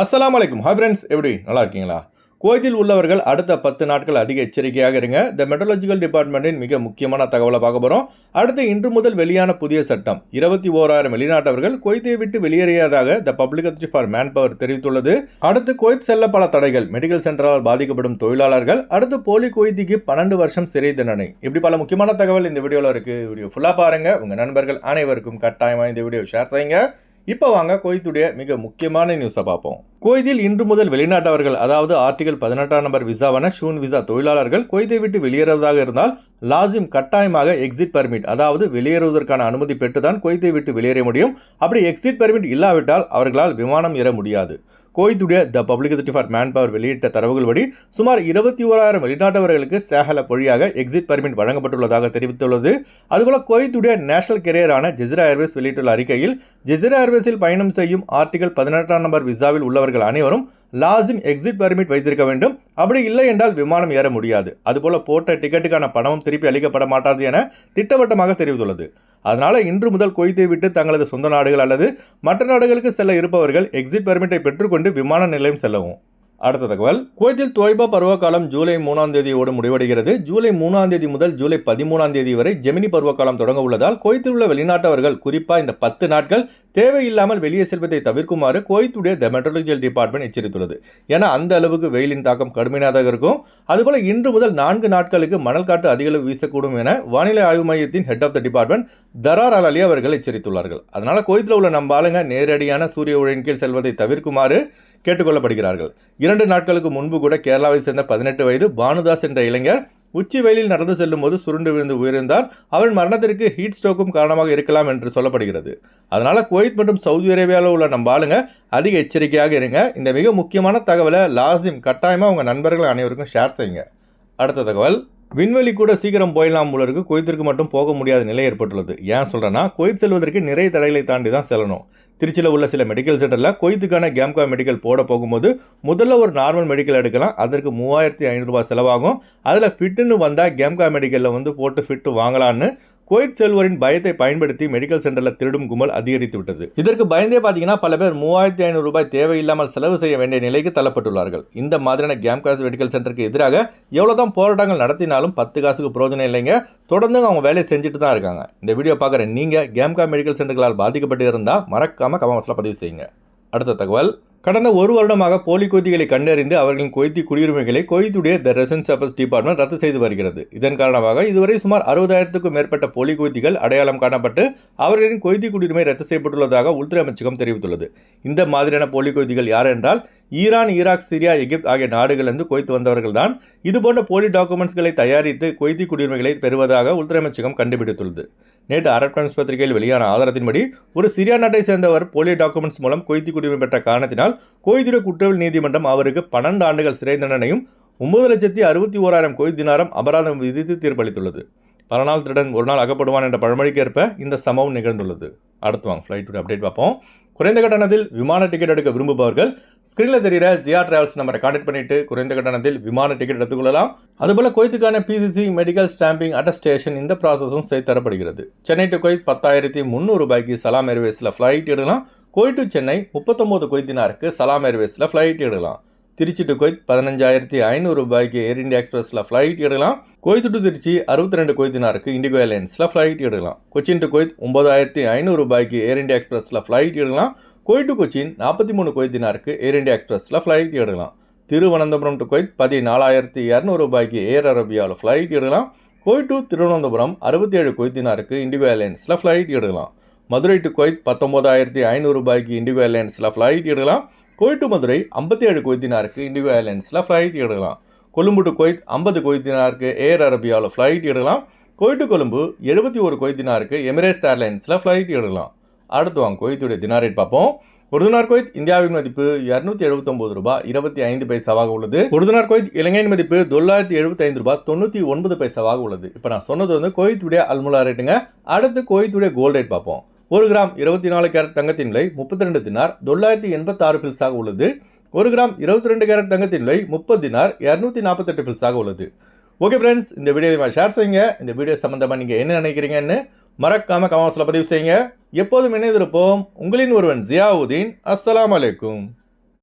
அஸ்லாம் வலைக்கும் hi friends எப்படி? நல்லா இருக்கீங்களா கோயிலில் உள்ளவர்கள் அடுத்த பத்து நாட்கள் அதிக எச்சரிக்கையாக இருங்க. த மெட்ரலஜிக்கல் டிபார்ட்மெண்ட்டின் மிக முக்கியமான தகவலை பார்க்க போகிறோம் அடுத்து இன்று முதல் வெளியான புதிய சட்டம். இருபத்தி ஓராயிரம் வெளிநாட்டவர்கள் குவைத்தை விட்டு வெளியேறியதாக the public authority for manpower தெரிவித்துள்ளது. அடுத்து கொய்த் செல்ல பல தடைகள். மெடிக்கல் சென்டரால் பாதிக்கப்படும் தொழிலாளர்கள். அடுத்து போலி கொய்திக்கு பன்னெண்டு வருஷம் சிறை தண்டனை. இப்படி பல முக்கியமான தகவல் இந்த வீடியோவில் இருக்குது வீடியோ ஃபுல்லாக பாருங்கள் உங்கள் நண்பர்கள் அனைவருக்கும் கட்டாயமாக இந்த வீடியோ ஷேர் செய்யுங்க. இப்போ வாங்க குவைத்துடைய மிக முக்கியமான நியூஸை பார்ப்போம். குவைத்தில் இன்று முதல் வெளிநாட்டவர்கள் அதாவது ஆர்டிகல் பதினெட்டாம் நம்பர் விசாவான ஷூன் விசா தொழிலாளர்கள் குவைத்தை விட்டு வெளியேறுவதாக இருந்தால் லாசிம் கட்டாயமாக எக்ஸிட் பர்மிட் அதாவது வெளியேறுவதற்கான அனுமதி பெற்றுதான் குவைத்தை விட்டு வெளியேற முடியும். அப்படி எக்ஸிட் பர்மிட் இல்லாவிட்டால் அவர்களால் விமானம் ஏற முடியாது. கோய்த்துடைய the public for manpower வெளியிட்ட தரவுகள் படி சுமார் இருபத்தி ஓராயிரம் வெளிநாட்டவர்களுக்கு சேகல வழியாக எக்ஸிட் பர்மிட் வழங்கப்பட்டுள்ளதாக தெரிவித்துள்ளது. அதுபோல கோய்த்துடைய நேஷனல் கெரியரான ஜெசிரா ஏர்வேஸ் வெளியிட்டுள்ள அறிக்கையில் ஜெசிரா ஏர்வேஸில் பயணம் செய்யும் ஆர்டிகல் பதினெட்டாம் நம்பர் விசாவில் உள்ளவர்கள் அனைவரும் லாசிம் எக்ஸிட் பர்மிட் வைத்திருக்க வேண்டும். அப்படி இல்லை என்றால் விமானம் ஏற முடியாது. அதுபோல போட்ட டிக்கெட்டுக்கான பணமும் திருப்பி அளிக்கப்பட மாட்டாது என திட்டவட்டமாக தெரிவித்துள்ளது. அதனால் இன்று முதல் குவைத்தை விட்டு தங்களது சொந்த நாடுகள் அல்லது மற்ற நாடுகளுக்கு செல்ல இருப்பவர்கள் எக்ஸிட் பெர்மிட்டை பெற்றுக்கொண்டு விமான நிலையம் செல்லவும். அடுத்த தகவல். குவைத்தில் துவைபா பருவகாலம் ஜூலை மூணாம் தேதியோடு முடிவடைகிறது. ஜூலை மூணாம் தேதி முதல் ஜூலை பதிமூணாம் தேதி வரை ஜெமினி பருவகாலம் தொடங்க உள்ளதால் குவைத்தில் உள்ள வெளிநாட்டவர்கள் குறிப்பாக இந்த பத்து நாட்கள் தேவையில்லாமல் வெளியே செல்வதை தவிர்க்குமாறு குவைத்துடைய த மெட்ரலஜிக்கல் டிபார்ட்மெண்ட் எச்சரித்துள்ளது. ஏன்னா அந்த அளவுக்கு வெயிலின் தாக்கம் கடுமையானதாக இருக்கும். அதுபோல இன்று முதல் நான்கு நாட்களுக்கு மணல் காட்டு அதிக அளவு வீசக்கூடும் என வானிலை ஆய்வு மையத்தின் head of the department Tarar Ali அவர்கள் எச்சரித்துள்ளார்கள். அதனால குவைத்தில் உள்ள நம்ம ஆளுங்க நேரடியான சூரிய ஒளியின் கீழ் செல்வதை தவிர்க்குமாறு கேட்டுக்கொள்ளப்படுகிறார்கள். இரண்டு இரண்டு நாட்களுக்கு முன்பு கூட கேரளாவை சேர்ந்த பதினெட்டு வயது பானுதாஸ் என்ற இளைஞர் உச்சி வெயிலில் நடந்து செல்லும் போது சுருண்டு விழுந்து உயிரிழந்தார். அவரின் மரணத்திற்கு ஹீட் ஸ்ட்ரோக்கும் காரணமாக இருக்கலாம் என்று சொல்லப்படுகிறது. அதனால் குவைத் மற்றும் சவுதி அரேபியாவில் உள்ள நம்ம ஆளுங்க அதிக எச்சரிக்கையாக இருங்க. இந்த மிக முக்கியமான தகவலை லாசிம் கட்டாயமாக உங்கள் நண்பர்கள் அனைவருக்கும் ஷேர் செய்யுங்க. அடுத்த தகவல். விண்வெளி கூட சீக்கிரம் போயிடலாம் போல இருக்கு. குவைத்திற்கு மட்டும் போக முடியாத நிலை ஏற்பட்டுள்ளது. ஏன் சொல்கிறேன்னா குவைத் செல்வதற்கு நிறைய தடைகளை தாண்டி தான் செல்லணும். திருச்சியில் உள்ள சில மெடிக்கல் சென்டரில் கொய்த்துக்கான கேம்கா மெடிக்கல் போட போகும்போது முதல்ல ஒரு நார்மல் மெடிக்கல் எடுக்கலாம். அதற்கு மூவாயிரத்தி ஐநூறுரூபா செலவாகும். அதில் ஃபிட்டுன்னு வந்தால் கேம்கா மெடிக்கலில் வந்து போட்டு ஃபிட்டு வாங்கலான்னு குவைத் செல்வரின் பயத்தை பயன்படுத்தி மெடிக்கல் சென்டரில் திருடும் கும்பல் அதிகரித்து விட்டது. இதற்கு பயந்தே பார்த்தீங்கன்னா பல பேர் மூவாயிரத்தி ஐநூறு ரூபாய் தேவையில்லாமல் செலவு செய்ய வேண்டிய நிலைக்கு தள்ளப்பட்டுள்ளார்கள். இந்த மாதிரியான கேம்காஸ் மெடிக்கல் சென்டருக்கு எதிராக எவ்வளோதான் போராட்டங்கள் நடத்தினாலும் பத்து காசுக்கு பிரோஜனம் இல்லைங்க. தொடர்ந்து அவங்க வேலையை செஞ்சுட்டு தான் இருக்காங்க. இந்த வீடியோ பார்க்குற நீங்கள் கேம்கா மெடிக்கல் சென்டர்களால் பாதிக்கப்பட்டு இருந்தால் மறக்காமல் கமெண்ட்ஸில் பதிவு செய்யுங்க. அடுத்த தகவல். கடந்த ஒரு வருடமாக போலி கொய்திகளை கண்டறிந்து அவர்களின் கொய்தி குடியுரிமைகளை கொய்துடைய த ரெசன்ஸ் அஃபர்ஸ் டிபார்ட்மெண்ட் ரத்து செய்து வருகிறது. இதன் காரணமாக இதுவரை சுமார் அறுபதாயிரத்துக்கும் மேற்பட்ட போலி கொய்திகள் அடையாளம் காணப்பட்டு அவர்களின் கொய்தி குடியுரிமை ரத்து செய்யப்பட்டுள்ளதாக உள்துறை அமைச்சகம் தெரிவித்துள்ளது. இந்த மாதிரியான போலி கொய்திகள் யார் என்றால் ஈரான் ஈராக் சிரியா எகிப்த் ஆகிய நாடுகளிலிருந்து கொய்த்து வந்தவர்கள் தான் இதுபோன்ற போலி டாக்குமெண்ட்ஸ்களை தயாரித்து கொய்தி குடியுரிமைகளை பெறுவதாக உள்துறை அமைச்சகம் கண்டுபிடித்துள்ளது. நேற்று அரப் டைம்ஸ் பத்திரிகையில் வெளியான ஆதாரத்தின்படி ஒரு சிரியா நாட்டை சேர்ந்தவர் போலி டாக்குமெண்ட்ஸ் மூலம் கொய்தி குடியுரிமை பெற்ற காரணத்தினால் கோய்துடைய குற்றவியல் நீதிமன்றம் அவருக்கு பன்னெண்டு ஆண்டுகள் சிறை தண்டனையும் ஒன்பது லட்சத்தி அறுபத்தி ஓராயிரம் கோய் தினாரம் அபராதம் விதித்து தீர்ப்பளித்துள்ளது. பல நாள் திருடன் ஒரு நாள் அகப்படுவான் என்ற பழமொழிக்கு ஏற்ப இந்த சம்பவம் நிகழ்ந்துள்ளது. அடுத்து வாங்க ஃப்ளைட் அப்டேட் பார்ப்போம். குறைந்த கட்டணத்தில் விமான டிக்கெட் எடுக்க விரும்புபவர்கள் ஸ்க்ரீனில் தெரிகிற ஜியா டிராவல்ஸ் நம்பரை கான்டெக்ட் பண்ணிட்டு குறைந்த கட்டணத்தில் விமான டிக்கெட் எடுத்துக்கொள்ளலாம். அதுபோல் கொய்த்துக்கான பிசிசி மெடிக்கல் ஸ்டாம்பிங் அட்டஸ்டேஷன் இந்த ப்ராசஸும் செய்து தரப்படுகிறது. சென்னை டு கொய்த் பத்தாயிரத்தி முந்நூறு ரூபாய்க்கு சலாம் ஏர்வேஸில் ஃப்ளைட் எடுக்கலாம். கோய் டு சென்னை முப்பத்தொம்போது கொய்தினாருக்கு சலாம் ஏர்வேஸில் ஃப்ளைட் எடுக்கலாம். திருச்சி டு கொய்த் பதினஞ்சாயிரத்தி ஐநூறு ரூபாய்க்கு ஏர் இண்டியா எக்ஸ்பிரஸில் ஃப்ளைட் எடுக்கலாம். கொய்த் டு திருச்சி அறுபத்தி ரெண்டு கொய்தினாருக்கு இண்டிகோ ஏர்லைன்ஸில் ஃப்ளைட் எடுக்கலாம். கொச்சின் டு கொய்த் ஒன்பதாயிரத்தி ஐநூறு ரூபாய்க்கு ஏர் இந்தியா எக்ஸ்பிரஸில் ஃப்ளைட் எடுக்கலாம். கோய் டு கொச்சின் நாற்பத்தி மூணு கொய்தினாருக்கு ஏர் இந்தியா எக்ஸ்பிரஸில் ஃப்ளைட் எடுக்கலாம். திருவனந்தபுரம் டு கொய்த் பதினாலாயிரத்தி இரநூறு ரூபாய்க்கு ஏர் அரேபியாவில் ஃப்ளைட் எடுக்கலாம். கோய் டு திருவனந்தபுரம் அறுபத்தி ஏழு கொய்தினாருக்கு இண்டிகோ ஏர்லைன்ஸில் ஃப்ளைட் எடுக்கலாம். மதுரை டு கொய்த் பத்தொம்போதாயிரத்தி ஐநூறு ரூபாய்க்கு இண்டிகோ ஏர்லைன்ஸில் ஃப்ளைட் எடுக்கலாம். கோய் டு மதுரை ஐம்பத்தி ஏழு கொய்தினாருக்கு இண்டிகோ ஏர்லைன்ஸில் ஃப்ளைட் எடுக்கலாம். கொழும்பு டு கொய்த் ஐம்பது கொய்தினாருக்கு ஏர் அரபியாவில் ஃப்ளைட் எடுக்கலாம். கோய் டு கொழும்பு எழுபத்தி ஒரு கொய்தினாருக்கு எமிரேட்ஸ் ஏர்லைன்ஸில் ஃப்ளைட் எடுக்கலாம். அடுத்து வாங்க கொய்த்துடைய தினாரேட் பார்ப்போம். ஒரு கோயத் இந்தியாவின் மதிப்பு இரநூத்தி எழுபத்தொம்பது ரூபாய் இருபத்தி ஐந்து பைசாவாக உள்ளது. ஒரு கோயத் இலங்கையின் மதிப்பு தொள்ளாயிரத்தி எழுபத்தி ஐந்து ரூபாய் தொண்ணூற்றி ஒன்பது பைசாவாக உள்ளது. இப்போ நான் சொன்னது வந்து கோயத்துடைய அல்முலா ரேட்டுங்க அடுத்து கோயத்துடைய கோல்ட் ரேட் பார்ப்போம். ஒரு கிராம் இருபத்தி நாலு கேரட் தங்கத்தின் விலை முப்பத்தி ரெண்டு தினார். தொள்ளாயிரத்தி எண்பத்தாறு பில்ஸாக உள்ளது. ஒரு கிராம் இருபத்தி ரெண்டு கேரட் தங்கத்தின் விலை முப்பது தினார். இரநூத்தி நாற்பத்தெட்டு பில்ஸாக உள்ளது. ஓகே ஃப்ரெண்ட்ஸ் இந்த வீடியோ ஷேர் செய்யுங்க. இந்த வீடியோ சம்மந்தமாக நீங்கள் என்ன நினைக்கிறீங்கன்னு மறக்காமல் கமெண்ட்ஸில் பதிவு செய்யுங்க. எப்போதும் இணைந்திருப்போம். உங்களின் ஒருவன் ஜியாவுதீன். அஸ்லாம் அலைக்கும்.